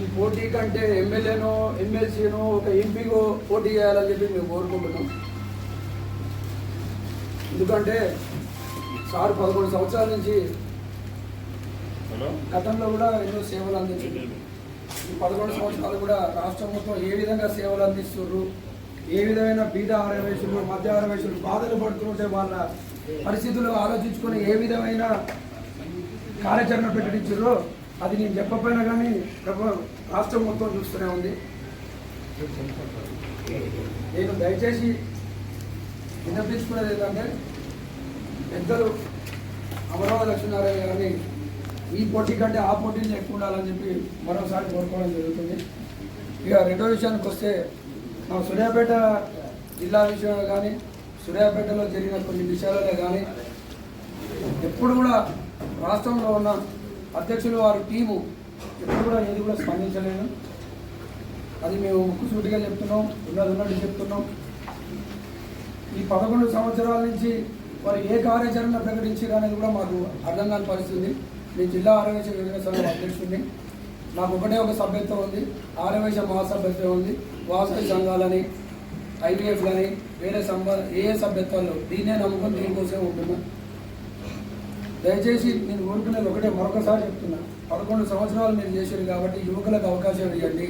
ఈ పోటీ కంటే ఎమ్మెల్యేనో ఎమ్మెల్సీనో ఒక ఎంపీగో పోటీ చేయాలని చెప్పి మేము కోరుకుంటున్నాం. ఎందుకంటే సార్ పదకొండు సంవత్సరాల నుంచి గతంలో కూడా ఎన్నో సేవలు అందించారు. ఈ పదకొండు సంవత్సరాలు కూడా రాష్ట్రం మొత్తం ఏ విధంగా సేవలు అందిస్తుర్రు? ఏ విధమైన బీద ఆరవేశులు మధ్య ఆరవేశులు బాధలు పడుతుంటే వాళ్ళ పరిస్థితులు ఆలోచించుకొని ఏ విధమైన కార్యాచరణ ప్రకటించారో అది నేను చెప్పకపోయినా కానీ రాష్ట్రం మొత్తం చూస్తూనే ఉంది. నేను దయచేసి విన్నపించుకునేది ఏంటంటే పెద్దలు అమరావతి లక్ష్మీనారాయణ గారిని ఈ పోటీ కంటే ఆ పోటీలు ఎక్కువ ఉండాలని చెప్పి మరోసారి కోరుకోవడం జరుగుతుంది. ఇక రెండో విషయానికి వస్తే మా సూర్యాపేట జిల్లా విషయంలో కానీ సూర్యాపేటలో జరిగిన కొన్ని విషయాలలో కానీ ఎప్పుడు కూడా రాష్ట్రంలో ఉన్న అధ్యక్షులు వారి టీము ఎప్పుడు కూడా ఏది కూడా స్పందించలేదు. అది మేము ముక్కుసూటిగా చెప్తున్నాం ఉన్నది ఉన్నట్టు చెప్తున్నాం. ఈ పదకొండు సంవత్సరాల నుంచి వారు ఏ కార్యాచరణ ప్రకటించారు అనేది కూడా మాకు అర్థం కాని పరిస్థితి నేను జిల్లా ఆరోగ్య విభజన సంఘం అధ్యక్షుడిని. నాకు ఒకటే ఒక సభ్యత్వం ఉంది. ఆరోగ్య మహాసభ్యత్వం ఉంది. వాసవి సంఘాలని ఐవీఎఫ్లని వేరే సంబ ఏ ఏ సభ్యత్వాలు దీన్నే నమ్ముకొని దీనికోసమే ఉంటున్నాం. దయచేసి నేను కోరుకునేది ఒకటే మరొకసారి చెప్తున్నా. పదకొండు సంవత్సరాలు మీరు చేశారు కాబట్టి యువకులకు అవకాశం ఇవ్వండి.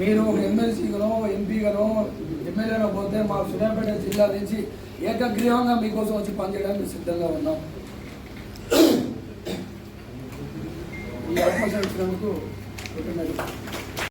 మీరు ఒక ఎమ్మెల్సీగానో ఎంపీగానో ఎమ్మెల్యేనో పోతే మా సూర్యాపేట జిల్లా నుంచి ఏకగ్రీవంగా మీకోసం వచ్చి పనిచేయడానికి సిద్ధంగా ఉన్నాం. ఈ అవకాశం ఇచ్చినందుకు కృతజ్ఞతలు.